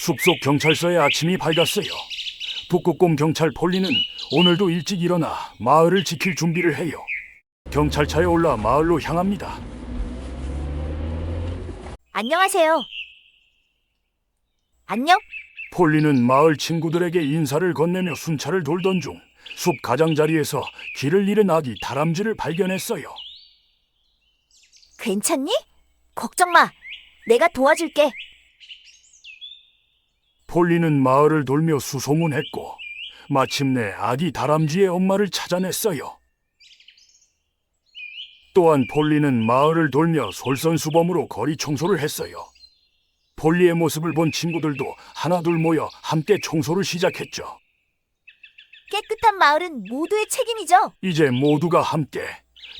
숲속 경찰서의 아침이 밝았어요. 북극곰 경찰 폴리는 오늘도 일찍 일어나 마을을 지킬 준비를 해요. 경찰차에 올라 마을로 향합니다. 안녕하세요. 안녕? 폴리는 마을 친구들에게 인사를 건네며 순찰을 돌던 중 숲 가장자리에서 길을 잃은 아기 다람쥐를 발견했어요. 괜찮니? 걱정 마. 내가 도와줄게. 폴리는 마을을 돌며 수소문했고 마침내 아기 다람쥐의 엄마를 찾아냈어요. 또한 폴리는 마을을 돌며 솔선수범으로 거리 청소를 했어요. 폴리의 모습을 본 친구들도 하나둘 모여 함께 청소를 시작했죠. 깨끗한 마을은 모두의 책임이죠. 이제 모두가 함께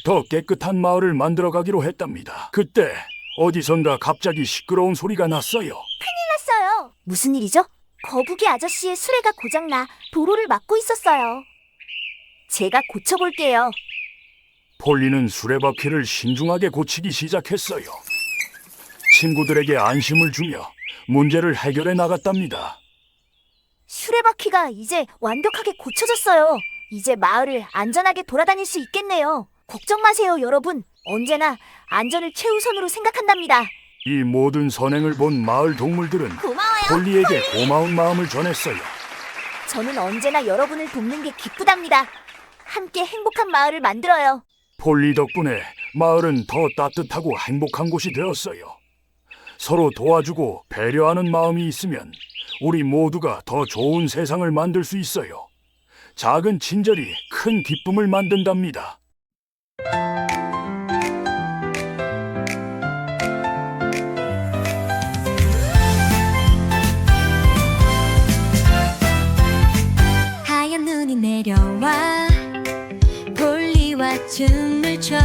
더 깨끗한 마을을 만들어 가기로 했답니다. 그때 어디선가 갑자기 시끄러운 소리가 났어요. 무슨 일이죠? 거북이 아저씨의 수레가 고장나 도로를 막고 있었어요. 제가 고쳐볼게요. 폴리는 수레바퀴를 신중하게 고치기 시작했어요. 친구들에게 안심을 주며 문제를 해결해 나갔답니다. 수레바퀴가 이제 완벽하게 고쳐졌어요. 이제 마을을 안전하게 돌아다닐 수 있겠네요. 걱정 마세요, 여러분. 언제나 안전을 최우선으로 생각한답니다. 이 모든 선행을 본 마을 동물들은 고마워요. 폴리에게 고마운 마음을 전했어요. 저는 언제나 여러분을 돕는 게 기쁘답니다. 함께 행복한 마을을 만들어요. 폴리 덕분에 마을은 더 따뜻하고 행복한 곳이 되었어요. 서로 도와주고 배려하는 마음이 있으면 우리 모두가 더 좋은 세상을 만들 수 있어요. 작은 친절이 큰 기쁨을 만든답니다. 내려와 폴리와 춤을 춰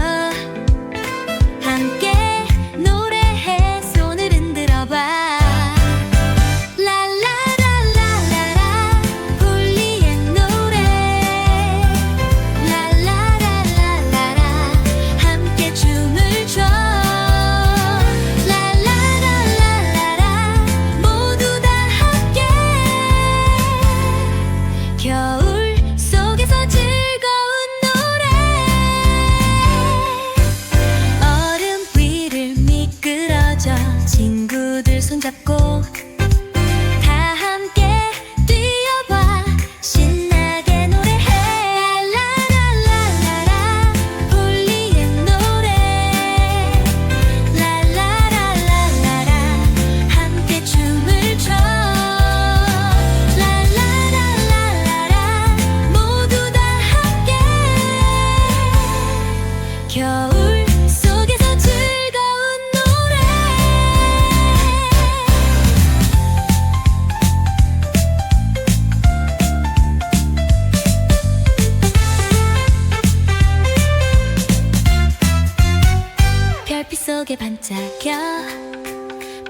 속에 반짝여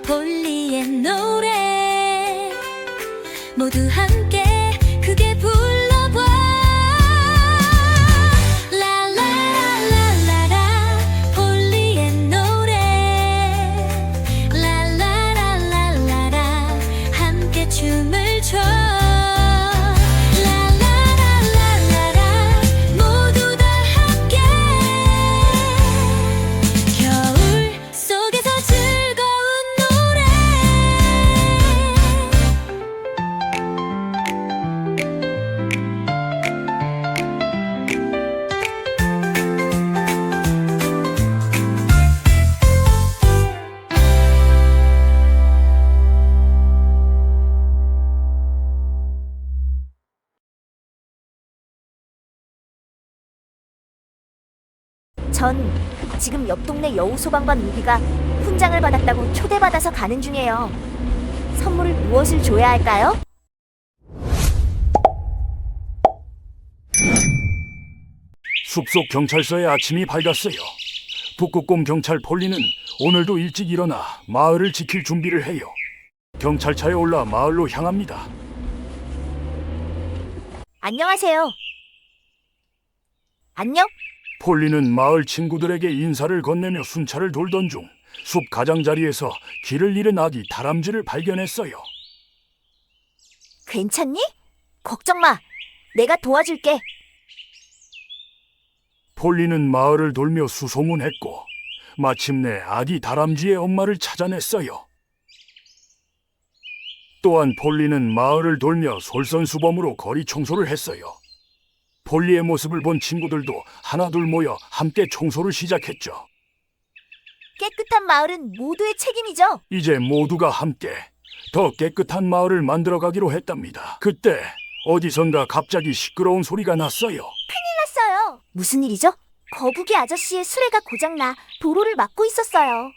폴리의 노래. 모두 함께 전 지금 옆 동네 여우 소방관 우비가 훈장을 받았다고 초대받아서 가는 중이에요. 선물을 무엇을 줘야 할까요? 숲속 경찰서의 아침이 밝았어요. 북극곰 경찰 폴리는 오늘도 일찍 일어나 마을을 지킬 준비를 해요. 경찰차에 올라 마을로 향합니다. 안녕하세요. 안녕? 폴리는 마을 친구들에게 인사를 건네며 순찰을 돌던 중 숲 가장자리에서 길을 잃은 아기 다람쥐를 발견했어요. 괜찮니? 걱정 마. 내가 도와줄게. 폴리는 마을을 돌며 수소문했고 마침내 아기 다람쥐의 엄마를 찾아냈어요. 또한 폴리는 마을을 돌며 솔선수범으로 거리 청소를 했어요. 폴리의 모습을 본 친구들도 하나둘 모여 함께 청소를 시작했죠. 깨끗한 마을은 모두의 책임이죠. 이제 모두가 함께 더 깨끗한 마을을 만들어 가기로 했답니다. 그때 어디선가 갑자기 시끄러운 소리가 났어요. 났어요. 무슨 일이죠? 거북이 아저씨의 수레가 고장나 도로를 막고 있었어요.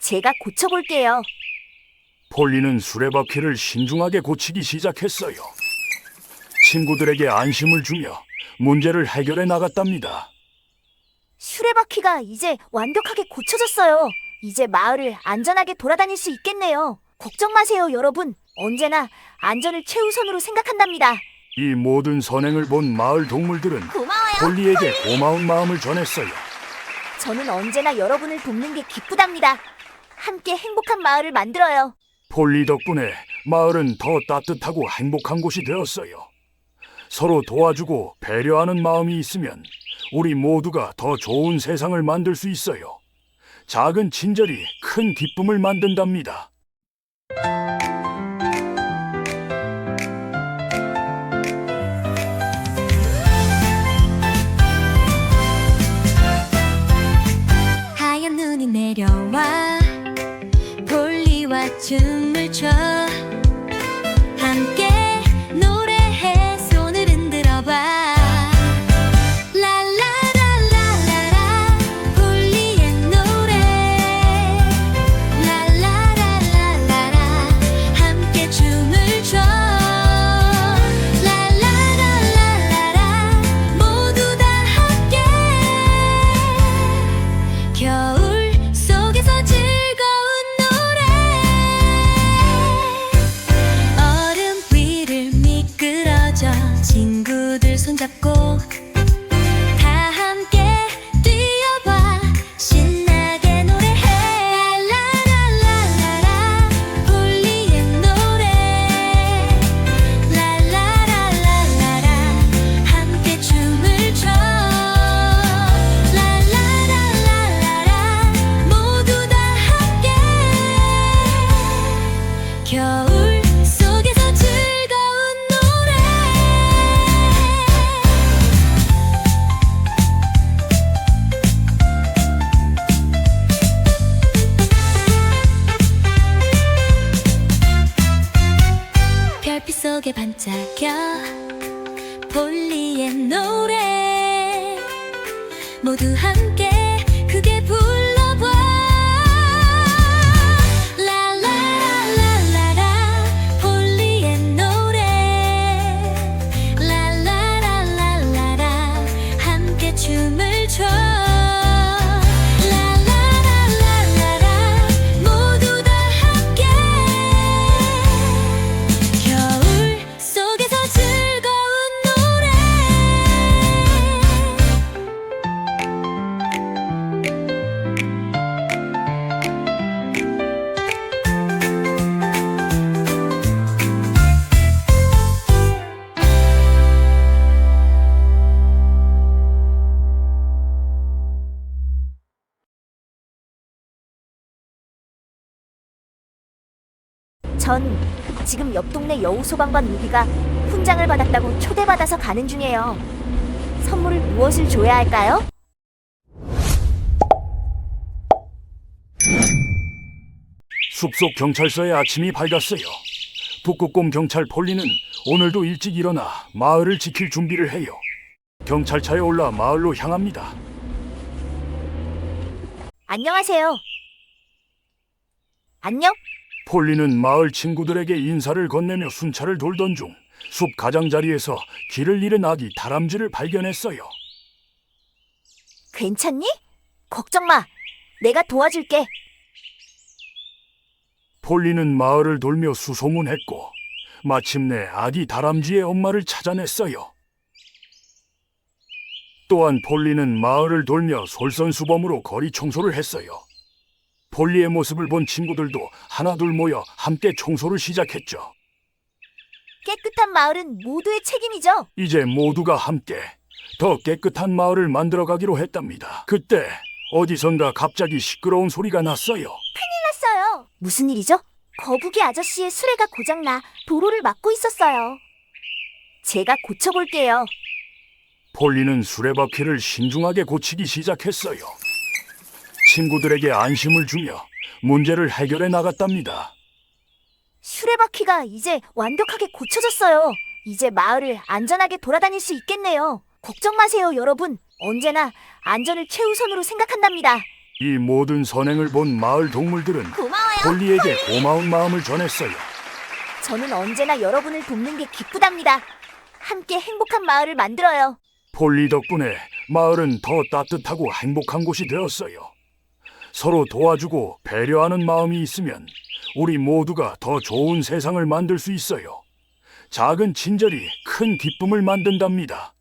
제가 고쳐볼게요. 폴리는 수레바퀴를 신중하게 고치기 시작했어요. 친구들에게 안심을 주며 문제를 해결해 나갔답니다. 수레바퀴가 이제 완벽하게 고쳐졌어요. 이제 마을을 안전하게 돌아다닐 수 있겠네요. 걱정 마세요, 여러분. 언제나 안전을 최우선으로 생각한답니다. 이 모든 선행을 본 마을 동물들은 고마워요. 폴리에게 고마운 마음을 전했어요. 저는 언제나 여러분을 돕는 게 기쁘답니다. 함께 행복한 마을을 만들어요. 폴리 덕분에 마을은 더 따뜻하고 행복한 곳이 되었어요. 서로 도와주고 배려하는 마음이 있으면 우리 모두가 더 좋은 세상을 만들 수 있어요. 작은 친절이 큰 기쁨을 만든답니다. 하얀 눈이 내려와 볼리와 춤을 춰 모두 함께 전 지금 옆 동네 여우 소방관 우기가 훈장을 받았다고 초대받아서 가는 중이에요. 선물을 무엇을 줘야 할까요? 숲속 경찰서의 아침이 밝았어요. 북극곰 경찰 폴리는 오늘도 일찍 일어나 마을을 지킬 준비를 해요. 경찰차에 올라 마을로 향합니다. 안녕하세요. 안녕? 폴리는 마을 친구들에게 인사를 건네며 순찰을 돌던 중 숲 가장자리에서 길을 잃은 아기 다람쥐를 발견했어요. 괜찮니? 걱정 마. 내가 도와줄게. 폴리는 마을을 돌며 수소문했고 마침내 아기 다람쥐의 엄마를 찾아냈어요. 또한 폴리는 마을을 돌며 솔선수범으로 거리 청소를 했어요. 폴리의 모습을 본 친구들도 하나둘 모여 함께 청소를 시작했죠. 깨끗한 마을은 모두의 책임이죠. 이제 모두가 함께 더 깨끗한 마을을 만들어 가기로 했답니다. 그때 어디선가 갑자기 시끄러운 소리가 났어요. 났어요. 무슨 일이죠? 거북이 아저씨의 수레가 고장나 도로를 막고 있었어요. 제가 고쳐볼게요. 폴리는 수레바퀴를 신중하게 고치기 시작했어요. 친구들에게 안심을 주며 문제를 해결해 나갔답니다. 수레바퀴가 이제 완벽하게 고쳐졌어요. 이제 마을을 안전하게 돌아다닐 수 있겠네요. 걱정 마세요, 여러분. 언제나 안전을 최우선으로 생각한답니다. 이 모든 선행을 본 마을 동물들은 고마워요. 폴리에게 고마운 마음을 전했어요. 저는 언제나 여러분을 돕는 게 기쁘답니다. 함께 행복한 마을을 만들어요. 폴리 덕분에 마을은 더 따뜻하고 행복한 곳이 되었어요. 서로 도와주고 배려하는 마음이 있으면 우리 모두가 더 좋은 세상을 만들 수 있어요. 작은 친절이 큰 기쁨을 만든답니다.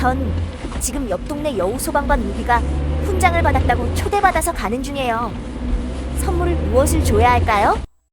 전 지금 옆 동네 여우소방관 우비가 훈장을 받았다고 초대받아서 가는 중이에요. 선물을 무엇을 줘야 할까요?